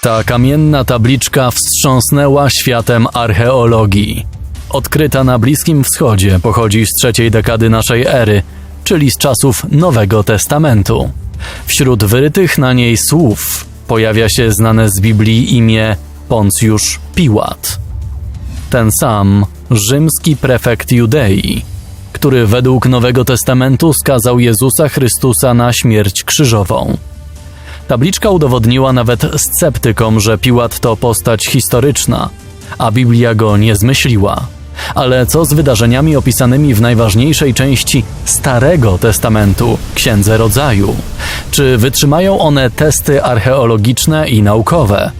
Ta kamienna tabliczka wstrząsnęła światem archeologii. Odkryta na Bliskim Wschodzie pochodzi z trzeciej dekady naszej ery, czyli z czasów Nowego Testamentu. Wśród wyrytych na niej słów pojawia się znane z Biblii imię Poncjusz Piłat. Ten sam rzymski prefekt Judei, który według Nowego Testamentu skazał Jezusa Chrystusa na śmierć krzyżową. Tabliczka udowodniła nawet sceptykom, że Piłat to postać historyczna, a Biblia go nie zmyśliła. Ale co z wydarzeniami opisanymi w najważniejszej części Starego Testamentu, Księdze Rodzaju? Czy wytrzymają one testy archeologiczne i naukowe?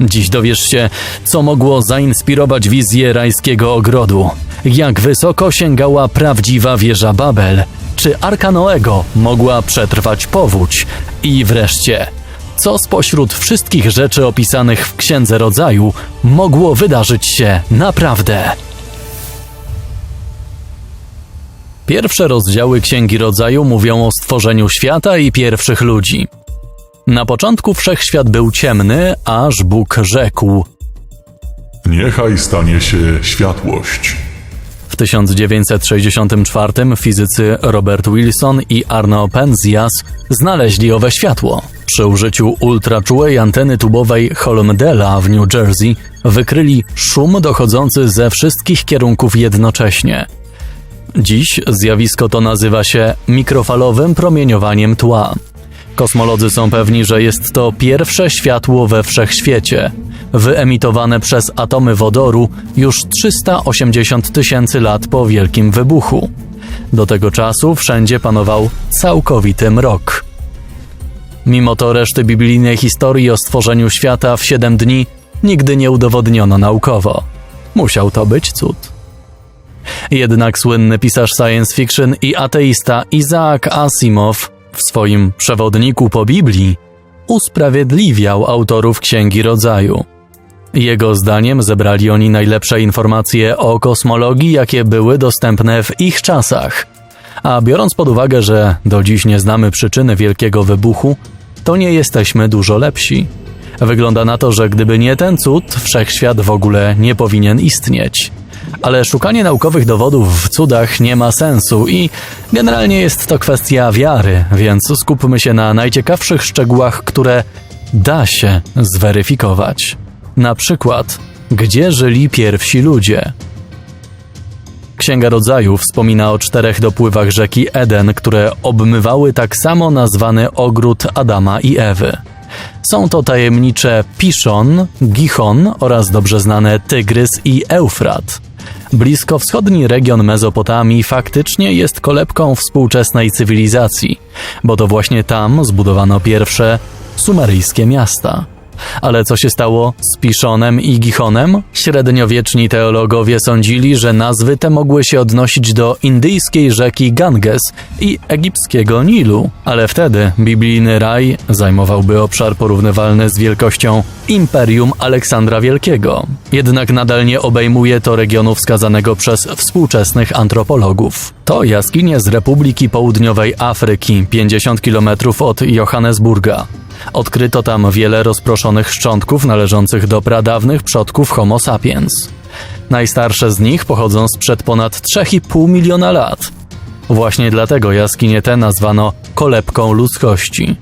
Dziś dowiesz się, co mogło zainspirować wizję rajskiego ogrodu, jak wysoko sięgała prawdziwa wieża Babel, czy Arka Noego mogła przetrwać powódź i wreszcie, co spośród wszystkich rzeczy opisanych w Księdze Rodzaju mogło wydarzyć się naprawdę. Pierwsze rozdziały Księgi Rodzaju mówią o stworzeniu świata i pierwszych ludzi. Na początku wszechświat był ciemny, aż Bóg rzekł. Niechaj stanie się światłość. W 1964 fizycy Robert Wilson i Arno Penzias znaleźli owe światło. Przy użyciu ultraczułej anteny tubowej Holmdela w New Jersey wykryli szum dochodzący ze wszystkich kierunków jednocześnie. Dziś zjawisko to nazywa się mikrofalowym promieniowaniem tła. Kosmolodzy są pewni, że jest to pierwsze światło we wszechświecie, wyemitowane przez atomy wodoru już 380 tysięcy lat po Wielkim Wybuchu. Do tego czasu wszędzie panował całkowity mrok. Mimo to reszty biblijnej historii o stworzeniu świata w 7 dni nigdy nie udowodniono naukowo. Musiał to być cud. Jednak słynny pisarz science fiction i ateista Isaac Asimov w swoim przewodniku po Biblii usprawiedliwiał autorów Księgi Rodzaju. Jego zdaniem zebrali oni najlepsze informacje o kosmologii, jakie były dostępne w ich czasach. A biorąc pod uwagę, że do dziś nie znamy przyczyny wielkiego wybuchu, to nie jesteśmy dużo lepsi. Wygląda na to, że gdyby nie ten cud, wszechświat w ogóle nie powinien istnieć. Ale szukanie naukowych dowodów w cudach nie ma sensu i generalnie jest to kwestia wiary, więc skupmy się na najciekawszych szczegółach, które da się zweryfikować. Na przykład, gdzie żyli pierwsi ludzie? Księga Rodzaju wspomina o czterech dopływach rzeki Eden, które obmywały tak samo nazwany ogród Adama i Ewy. Są to tajemnicze Piszon, Gichon oraz dobrze znane Tygrys i Eufrat. Bliskowschodni region Mezopotamii faktycznie jest kolebką współczesnej cywilizacji, bo to właśnie tam zbudowano pierwsze sumeryjskie miasta. Ale co się stało z Piszonem i Gichonem? Średniowieczni teologowie sądzili, że nazwy te mogły się odnosić do indyjskiej rzeki Ganges i egipskiego Nilu, ale wtedy biblijny raj zajmowałby obszar porównywalny z wielkością Imperium Aleksandra Wielkiego. Jednak nadal nie obejmuje to regionu wskazanego przez współczesnych antropologów. To jaskinie z Republiki Południowej Afryki, 50 km od Johannesburga. Odkryto tam wiele rozproszonych szczątków należących do pradawnych przodków Homo sapiens. Najstarsze z nich pochodzą sprzed ponad 3,5 miliona lat. Właśnie dlatego jaskinie te nazwano kolebką ludzkości.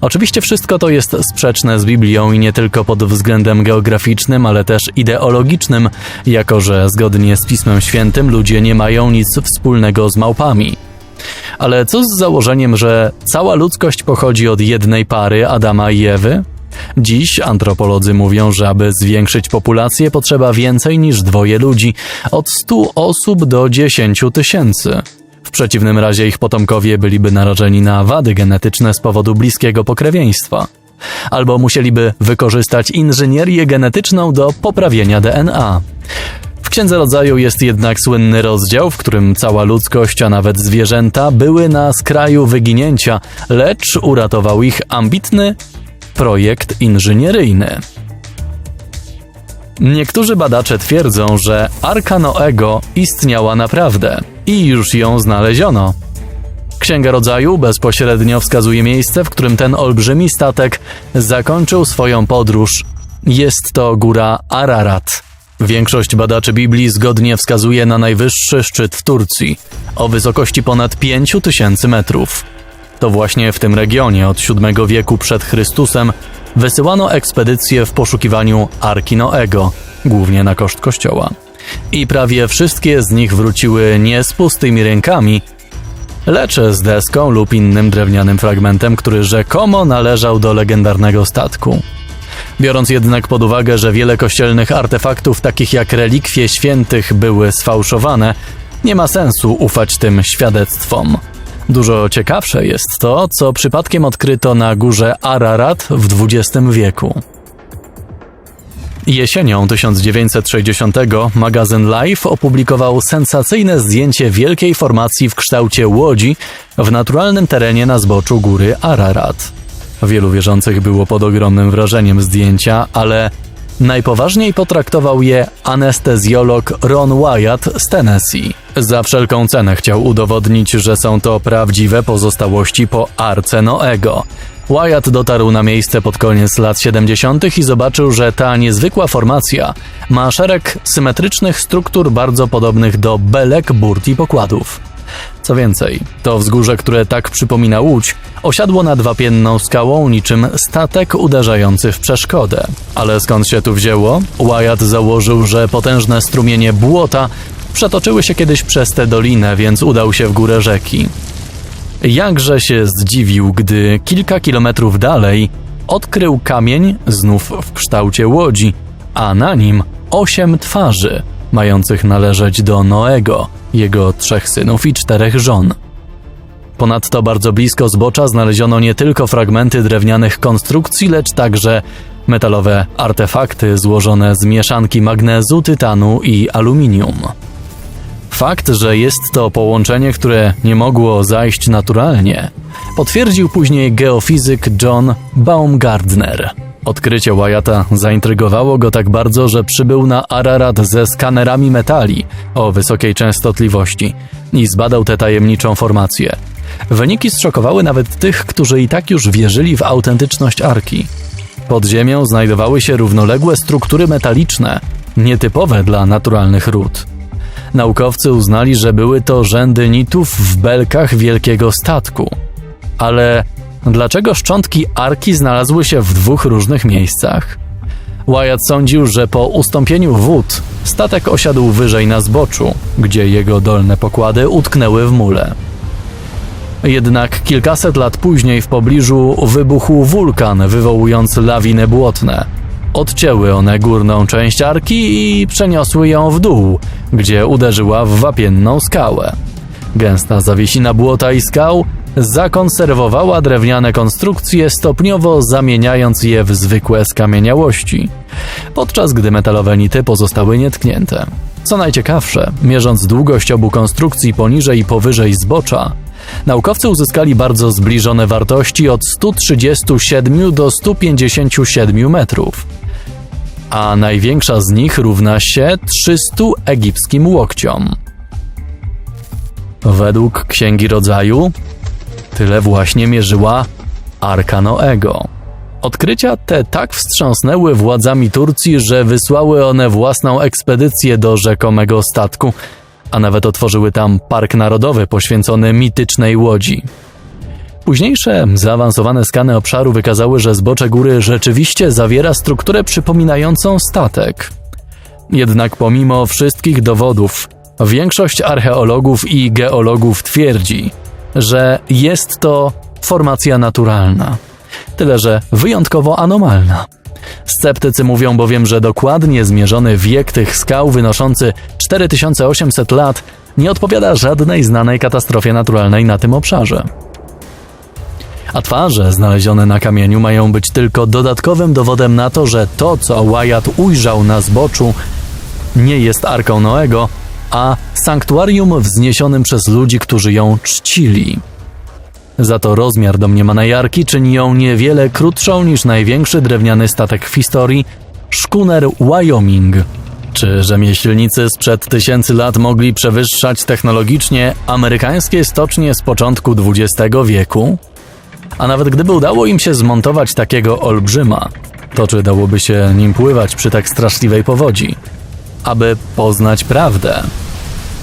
Oczywiście wszystko to jest sprzeczne z Biblią i nie tylko pod względem geograficznym, ale też ideologicznym, jako że zgodnie z Pismem Świętym ludzie nie mają nic wspólnego z małpami. Ale co z założeniem, że cała ludzkość pochodzi od jednej pary Adama i Ewy? Dziś antropolodzy mówią, że aby zwiększyć populację potrzeba więcej niż dwoje ludzi, od 100 osób do 10 tysięcy. W przeciwnym razie ich potomkowie byliby narażeni na wady genetyczne z powodu bliskiego pokrewieństwa. Albo musieliby wykorzystać inżynierię genetyczną do poprawienia DNA. Księdze Rodzaju jest jednak słynny rozdział, w którym cała ludzkość, a nawet zwierzęta były na skraju wyginięcia, lecz uratował ich ambitny projekt inżynieryjny. Niektórzy badacze twierdzą, że Arka Noego istniała naprawdę i już ją znaleziono. Księga Rodzaju bezpośrednio wskazuje miejsce, w którym ten olbrzymi statek zakończył swoją podróż. Jest to góra Ararat. Większość badaczy Biblii zgodnie wskazuje na najwyższy szczyt w Turcji, o wysokości ponad 5000 metrów. To właśnie w tym regionie od VII wieku przed Chrystusem wysyłano ekspedycje w poszukiwaniu Arki Noego, głównie na koszt kościoła. I prawie wszystkie z nich wróciły nie z pustymi rękami, lecz z deską lub innym drewnianym fragmentem, który rzekomo należał do legendarnego statku. Biorąc jednak pod uwagę, że wiele kościelnych artefaktów, takich jak relikwie świętych, były sfałszowane, nie ma sensu ufać tym świadectwom. Dużo ciekawsze jest to, co przypadkiem odkryto na górze Ararat w XX wieku. Jesienią 1960 magazyn Life opublikował sensacyjne zdjęcie wielkiej formacji w kształcie łodzi w naturalnym terenie na zboczu góry Ararat. Wielu wierzących było pod ogromnym wrażeniem zdjęcia, ale najpoważniej potraktował je anestezjolog Ron Wyatt z Tennessee. Za wszelką cenę chciał udowodnić, że są to prawdziwe pozostałości po arce Noego. Wyatt dotarł na miejsce pod koniec lat 70. i zobaczył, że ta niezwykła formacja ma szereg symetrycznych struktur bardzo podobnych do belek, burt i pokładów. Co więcej, to wzgórze, które tak przypomina łódź, osiadło nad wapienną skałą niczym statek uderzający w przeszkodę. Ale skąd się tu wzięło? Wyatt założył, że potężne strumienie błota przetoczyły się kiedyś przez tę dolinę, więc udał się w górę rzeki. Jakże się zdziwił, gdy kilka kilometrów dalej odkrył kamień, znów w kształcie łodzi, a na nim osiem twarzy, mających należeć do Noego, jego trzech synów i czterech żon. Ponadto bardzo blisko zbocza znaleziono nie tylko fragmenty drewnianych konstrukcji, lecz także metalowe artefakty złożone z mieszanki magnezu, tytanu i aluminium. Fakt, że jest to połączenie, które nie mogło zajść naturalnie, potwierdził później geofizyk John Baumgardner. Odkrycie Wyatta zaintrygowało go tak bardzo, że przybył na Ararat ze skanerami metali o wysokiej częstotliwości i zbadał tę tajemniczą formację. Wyniki zszokowały nawet tych, którzy i tak już wierzyli w autentyczność arki. Pod ziemią znajdowały się równoległe struktury metaliczne, nietypowe dla naturalnych ród. Naukowcy uznali, że były to rzędy nitów w belkach wielkiego statku. Ale dlaczego szczątki arki znalazły się w dwóch różnych miejscach? Wyatt sądził, że po ustąpieniu wód statek osiadł wyżej na zboczu, gdzie jego dolne pokłady utknęły w mule. Jednak kilkaset lat później w pobliżu wybuchł wulkan, wywołując lawiny błotne. Odcięły one górną część arki i przeniosły ją w dół, gdzie uderzyła w wapienną skałę. Gęsta zawiesina błota i skał zakonserwowała drewniane konstrukcje, stopniowo zamieniając je w zwykłe skamieniałości, podczas gdy metalowe nity pozostały nietknięte. Co najciekawsze, mierząc długość obu konstrukcji poniżej i powyżej zbocza, naukowcy uzyskali bardzo zbliżone wartości od 137 do 157 metrów a największa z nich równa się 300 egipskim łokciom. Według Księgi Rodzaju tyle właśnie mierzyła Arka Noego. Odkrycia te tak wstrząsnęły władzami Turcji, że wysłały one własną ekspedycję do rzekomego statku, a nawet otworzyły tam park narodowy poświęcony mitycznej łodzi. Późniejsze, zaawansowane skany obszaru wykazały, że zbocze góry rzeczywiście zawiera strukturę przypominającą statek. Jednak pomimo wszystkich dowodów, większość archeologów i geologów twierdzi, że jest to formacja naturalna, tyle że wyjątkowo anomalna. Sceptycy mówią bowiem, że dokładnie zmierzony wiek tych skał wynoszący 4800 lat nie odpowiada żadnej znanej katastrofie naturalnej na tym obszarze a twarze znalezione na kamieniu mają być tylko dodatkowym dowodem na to, że to, co Wyatt ujrzał na zboczu, nie jest Arką Noego, a sanktuarium wzniesionym przez ludzi, którzy ją czcili. Za to rozmiar domniemanej arki czyni ją niewiele krótszą niż największy drewniany statek w historii, szkuner Wyoming, czy Czy rzemieślnicy sprzed tysięcy lat mogli przewyższać technologicznie amerykańskie stocznie z początku XX wieku? A nawet gdyby udało im się zmontować takiego olbrzyma, to czy dałoby się nim pływać przy tak straszliwej powodzi? Aby poznać prawdę,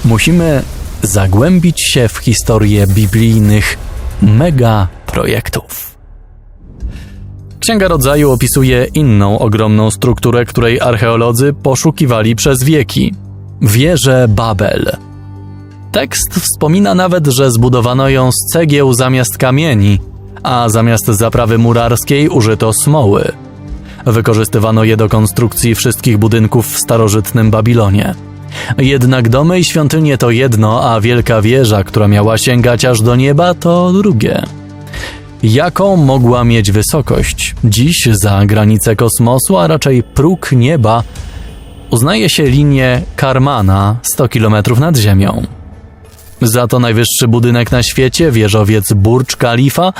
musimy zagłębić się w historię biblijnych mega projektów. Księga Rodzaju opisuje inną ogromną strukturę, której archeolodzy poszukiwali przez wieki wieżę Babel. Tekst wspomina nawet, że zbudowano ją z cegieł zamiast kamieni, a zamiast zaprawy murarskiej użyto smoły. Wykorzystywano je do konstrukcji wszystkich budynków w starożytnym Babilonie. Jednak domy i świątynie to jedno, a wielka wieża, która miała sięgać aż do nieba, to drugie. Jaką mogła mieć wysokość? Dziś za granicę kosmosu, a raczej próg nieba, uznaje się linię Karmana 100 km nad Ziemią. Za to najwyższy budynek na świecie, wieżowiec Burj Khalifa,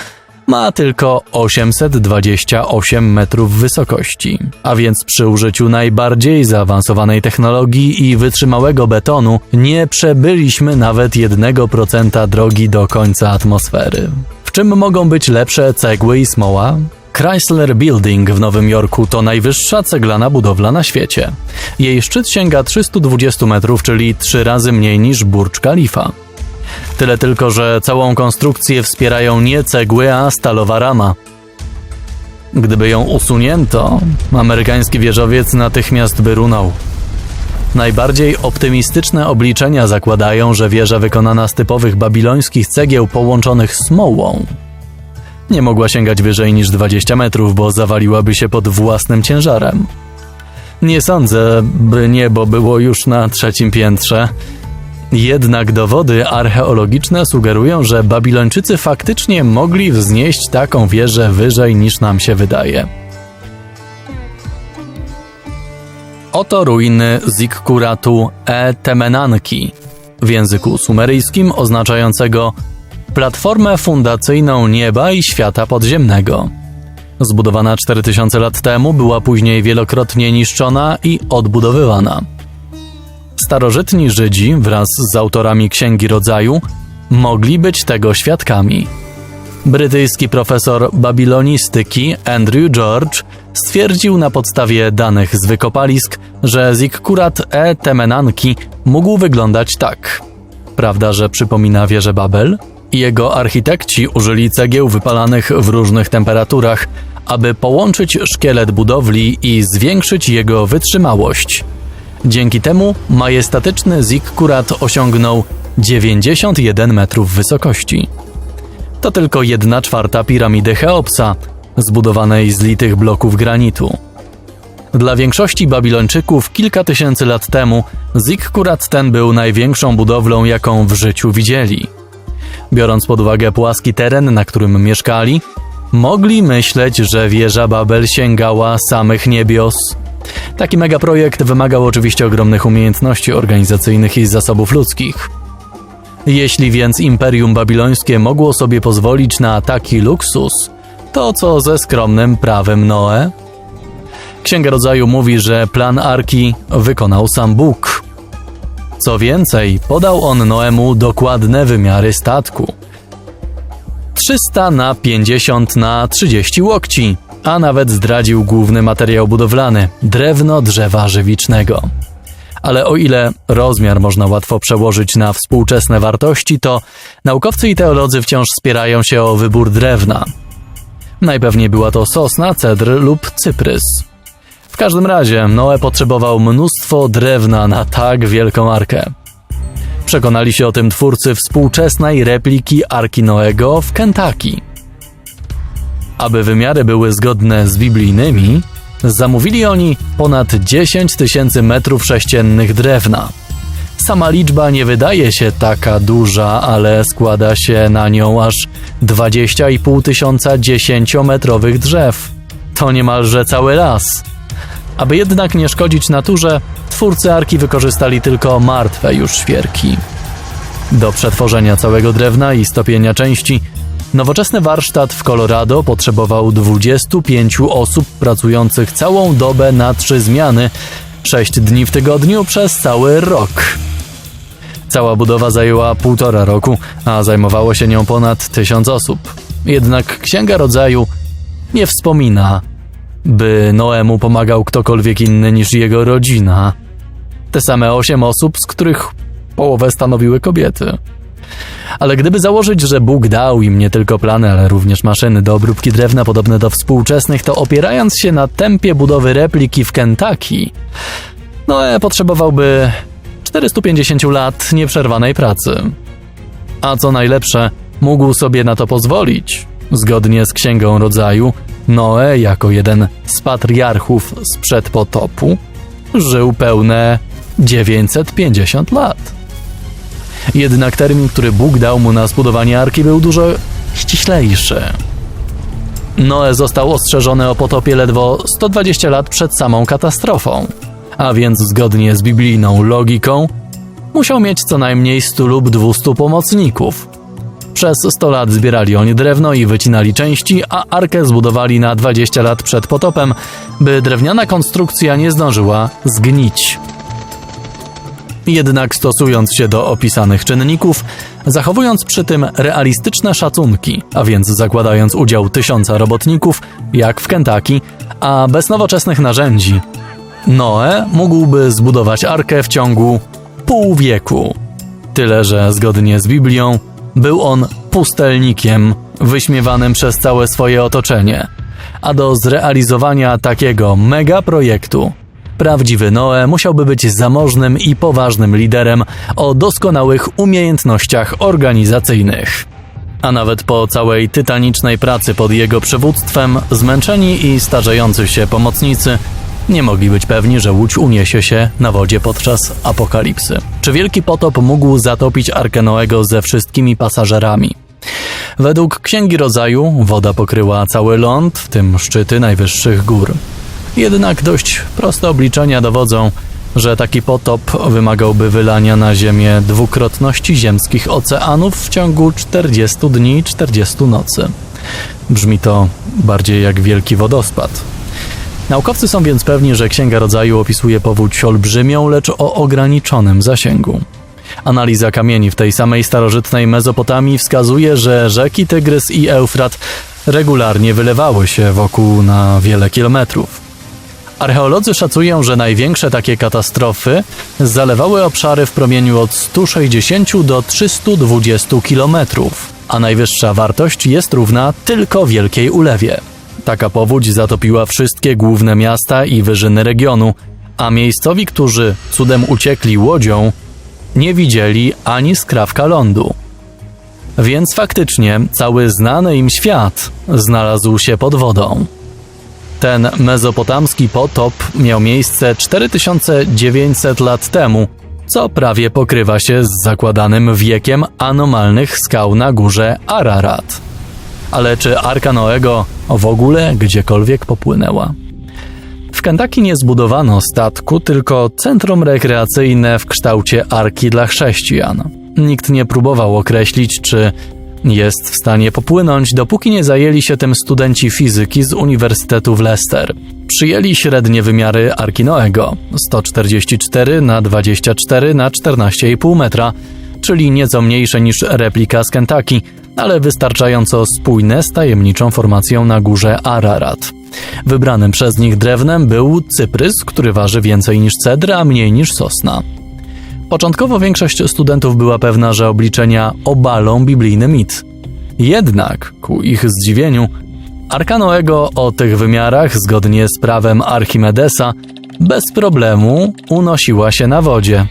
ma tylko 828 metrów wysokości, a więc przy użyciu najbardziej zaawansowanej technologii i wytrzymałego betonu nie przebyliśmy nawet 1% drogi do końca atmosfery. W czym mogą być lepsze cegły i smoła? Chrysler Building w Nowym Jorku to najwyższa ceglana budowla na świecie. Jej szczyt sięga 320 metrów, czyli trzy razy mniej niż Burj Khalifa. Tyle tylko, że całą konstrukcję wspierają nie cegły, a stalowa rama. Gdyby ją usunięto, amerykański wieżowiec natychmiast by runął. Najbardziej optymistyczne obliczenia zakładają, że wieża wykonana z typowych babilońskich cegieł połączonych smołą nie mogła sięgać wyżej niż 20 metrów, bo zawaliłaby się pod własnym ciężarem. Nie sądzę, by niebo było już na trzecim piętrze. Jednak dowody archeologiczne sugerują, że Babilończycy faktycznie mogli wznieść taką wieżę wyżej niż nam się wydaje. Oto ruiny Zikkuratu e-Temenanki w języku sumeryjskim oznaczającego platformę fundacyjną nieba i świata podziemnego. Zbudowana 4000 lat temu, była później wielokrotnie niszczona i odbudowywana. Starożytni Żydzi wraz z autorami Księgi Rodzaju mogli być tego świadkami. Brytyjski profesor babilonistyki Andrew George stwierdził na podstawie danych z wykopalisk, że Zikkurat e-Temenanki mógł wyglądać tak. Prawda, że przypomina wieżę Babel? Jego architekci użyli cegieł wypalanych w różnych temperaturach, aby połączyć szkielet budowli i zwiększyć jego wytrzymałość. Dzięki temu majestatyczny zikkurat osiągnął 91 metrów wysokości. To tylko jedna czwarta piramidy Cheopsa, zbudowanej z litych bloków granitu. Dla większości Babilończyków kilka tysięcy lat temu zikkurat ten był największą budowlą, jaką w życiu widzieli. Biorąc pod uwagę płaski teren, na którym mieszkali, mogli myśleć, że wieża Babel sięgała samych niebios. Taki megaprojekt wymagał oczywiście ogromnych umiejętności organizacyjnych i zasobów ludzkich. Jeśli więc Imperium Babilońskie mogło sobie pozwolić na taki luksus, to co ze skromnym prawem Noe? Księga Rodzaju mówi, że plan Arki wykonał sam Bóg. Co więcej, podał on Noemu dokładne wymiary statku. 300 na 50 na 30 łokci, a nawet zdradził główny materiał budowlany drewno drzewa żywicznego. Ale o ile rozmiar można łatwo przełożyć na współczesne wartości, to naukowcy i teolodzy wciąż spierają się o wybór drewna. Najpewniej była to sosna, cedr lub cyprys. W każdym razie Noe potrzebował mnóstwo drewna na tak wielką arkę. Przekonali się o tym twórcy współczesnej repliki Arki Noego w Kentucky. Aby wymiary były zgodne z biblijnymi, zamówili oni ponad 10 tysięcy metrów sześciennych drewna. Sama liczba nie wydaje się taka duża, ale składa się na nią aż 20,5 tysiąca dziesięciometrowych drzew. To niemalże cały las. Aby jednak nie szkodzić naturze, twórcy arki wykorzystali tylko martwe już świerki. Do przetworzenia całego drewna i stopienia części, nowoczesny warsztat w Colorado potrzebował 25 osób pracujących całą dobę na trzy zmiany, Sześć dni w tygodniu przez cały rok. Cała budowa zajęła półtora roku, a zajmowało się nią ponad tysiąc osób. Jednak Księga Rodzaju nie wspomina, by Noemu pomagał ktokolwiek inny niż jego rodzina. Te same osiem osób, z których połowę stanowiły kobiety. Ale gdyby założyć, że Bóg dał im nie tylko plany, ale również maszyny do obróbki drewna podobne do współczesnych, to opierając się na tempie budowy repliki w Kentucky, Noe potrzebowałby 450 lat nieprzerwanej pracy. A co najlepsze, mógł sobie na to pozwolić. Zgodnie z Księgą Rodzaju, Noe, jako jeden z patriarchów sprzed potopu, żył pełne 950 lat. Jednak termin, który Bóg dał mu na zbudowanie arki, był dużo ściślejszy. Noe został ostrzeżony o potopie ledwo 120 lat przed samą katastrofą, a więc zgodnie z biblijną logiką musiał mieć co najmniej 100 lub 200 pomocników. Przez 100 lat zbierali oni drewno i wycinali części, a arkę zbudowali na 20 lat przed potopem, by drewniana konstrukcja nie zdążyła zgnić. Jednak stosując się do opisanych czynników, zachowując przy tym realistyczne szacunki, a więc zakładając udział tysiąca robotników, jak w Kentucky, a bez nowoczesnych narzędzi, Noe mógłby zbudować arkę w ciągu pół wieku. Tyle, że zgodnie z Biblią był on pustelnikiem, wyśmiewanym przez całe swoje otoczenie. A do zrealizowania takiego mega projektu Prawdziwy Noe musiałby być zamożnym i poważnym liderem o doskonałych umiejętnościach organizacyjnych. A nawet po całej tytanicznej pracy pod jego przywództwem, zmęczeni i starzejący się pomocnicy nie mogli być pewni, że łódź uniesie się na wodzie podczas apokalipsy. Czy wielki potop mógł zatopić Arkę Noego ze wszystkimi pasażerami? Według Księgi Rodzaju woda pokryła cały ląd, w tym szczyty najwyższych gór. Jednak dość proste obliczenia dowodzą, że taki potop wymagałby wylania na Ziemię dwukrotności ziemskich oceanów w ciągu 40 dni i 40 nocy. Brzmi to bardziej jak wielki wodospad. Naukowcy są więc pewni, że Księga Rodzaju opisuje powódź olbrzymią, lecz o ograniczonym zasięgu. Analiza kamieni w tej samej starożytnej Mezopotamii wskazuje, że rzeki Tygrys i Eufrat regularnie wylewały się wokół na wiele kilometrów. Archeolodzy szacują, że największe takie katastrofy zalewały obszary w promieniu od 160 do 320 kilometrów, a najwyższa wartość jest równa tylko wielkiej ulewie. Taka powódź zatopiła wszystkie główne miasta i wyżyny regionu, a miejscowi, którzy cudem uciekli łodzią, nie widzieli ani skrawka lądu. Więc faktycznie cały znany im świat znalazł się pod wodą. Ten mezopotamski potop miał miejsce 4900 lat temu, co prawie pokrywa się z zakładanym wiekiem anomalnych skał na górze Ararat. Ale czy Arka Noego w ogóle gdziekolwiek popłynęła? W Kentucky nie zbudowano statku, tylko centrum rekreacyjne w kształcie arki dla chrześcijan. Nikt nie próbował określić, czy jest w stanie popłynąć, dopóki nie zajęli się tym studenci fizyki z Uniwersytetu w Leicester. Przyjęli średnie wymiary Arki Noego 144 na 24 na 14,5 metra, czyli nieco mniejsze niż replika z Kentucky, ale wystarczająco spójne z tajemniczą formacją na górze Ararat. Wybranym przez nich drewnem był cyprys, który waży więcej niż cedr, a mniej niż sosna. Początkowo większość studentów była pewna, że obliczenia obalą biblijny mit. Jednak, ku ich zdziwieniu, Arka Noego o tych wymiarach, zgodnie z prawem Archimedesa, bez problemu unosiła się na wodzie.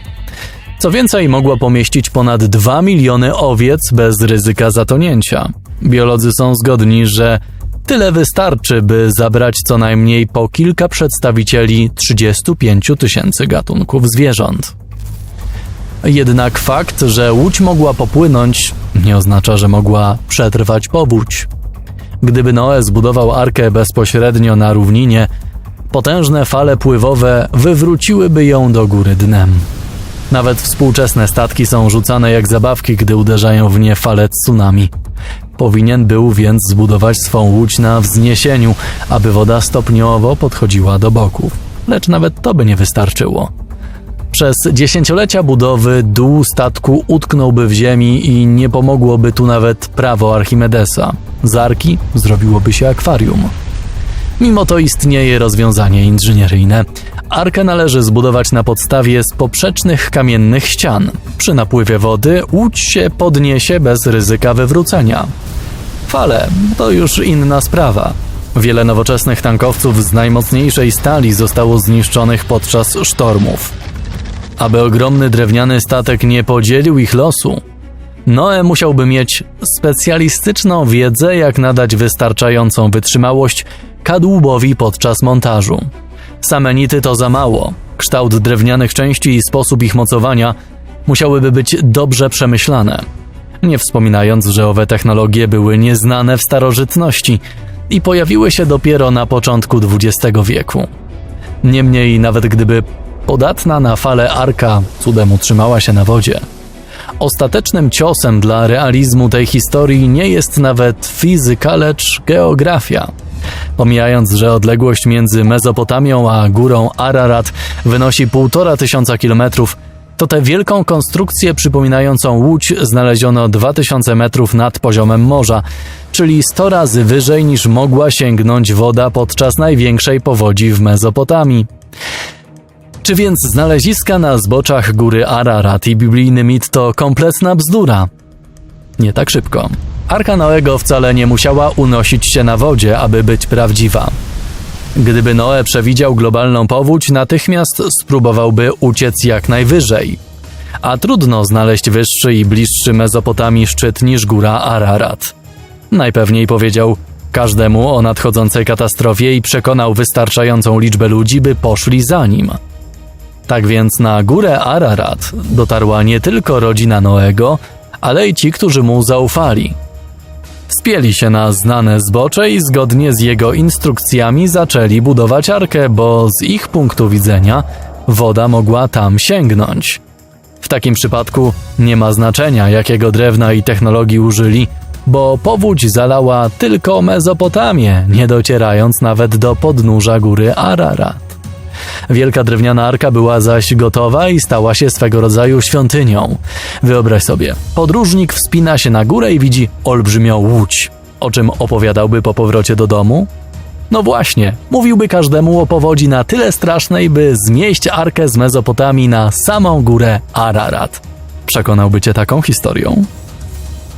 Co więcej, mogła pomieścić ponad 2 miliony owiec bez ryzyka zatonięcia. Biolodzy są zgodni, że tyle wystarczy, by zabrać co najmniej po kilka przedstawicieli 35 tysięcy gatunków zwierząt. Jednak fakt, że łódź mogła popłynąć, nie oznacza, że mogła przetrwać powódź. Gdyby Noe zbudował arkę bezpośrednio na równinie, potężne fale pływowe wywróciłyby ją do góry dnem. Nawet współczesne statki są rzucane jak zabawki, gdy uderzają w nie fale tsunami. Powinien był więc zbudować swą łódź na wzniesieniu, aby woda stopniowo podchodziła do boków. lecz nawet to by nie wystarczyło. Przez dziesięciolecia budowy dół statku utknąłby w ziemi i nie pomogłoby tu nawet prawo Archimedesa. Z arki zrobiłoby się akwarium. Mimo to istnieje rozwiązanie inżynieryjne. Arkę należy zbudować na podstawie z poprzecznych kamiennych ścian. Przy napływie wody łódź się podniesie bez ryzyka wywrócenia. Fale to już inna sprawa. Wiele nowoczesnych tankowców z najmocniejszej stali zostało zniszczonych podczas sztormów. Aby ogromny drewniany statek nie podzielił ich losu, Noe musiałby mieć specjalistyczną wiedzę, jak nadać wystarczającą wytrzymałość kadłubowi podczas montażu. Same nity to za mało. Kształt drewnianych części i sposób ich mocowania musiałyby być dobrze przemyślane. Nie wspominając, że owe technologie były nieznane w starożytności i pojawiły się dopiero na początku XX wieku. Niemniej, nawet gdyby podatna na fale arka cudem utrzymała się na wodzie, Ostatecznym ciosem dla realizmu tej historii nie jest nawet fizyka, lecz geografia. Pomijając, że odległość między Mezopotamią a górą Ararat wynosi półtora tysiąca kilometrów, to tę wielką konstrukcję przypominającą łódź znaleziono 2000 metrów nad poziomem morza, czyli 100 razy wyżej niż mogła sięgnąć woda podczas największej powodzi w Mezopotamii. Czy więc znaleziska na zboczach góry Ararat i biblijny mit to kompletna bzdura? Nie tak szybko. Arka Noego wcale nie musiała unosić się na wodzie, aby być prawdziwa. Gdyby Noe przewidział globalną powódź, natychmiast spróbowałby uciec jak najwyżej. A trudno znaleźć wyższy i bliższy Mezopotamii szczyt niż góra Ararat. Najpewniej powiedział każdemu o nadchodzącej katastrofie i przekonał wystarczającą liczbę ludzi, by poszli za nim. Tak więc na górę Ararat dotarła nie tylko rodzina Noego, ale i ci, którzy mu zaufali. Spieli się na znane zbocze i zgodnie z jego instrukcjami zaczęli budować arkę, bo z ich punktu widzenia woda mogła tam sięgnąć. W takim przypadku nie ma znaczenia, jakiego drewna i technologii użyli, bo powódź zalała tylko Mezopotamię, nie docierając nawet do podnóża góry Ararat. Wielka drewniana arka była zaś gotowa i stała się swego rodzaju świątynią. Wyobraź sobie, podróżnik wspina się na górę i widzi olbrzymią łódź. O czym opowiadałby po powrocie do domu? No właśnie, mówiłby każdemu o powodzi na tyle strasznej, by zmieść arkę z Mezopotamii na samą górę Ararat. Przekonałby cię taką historią?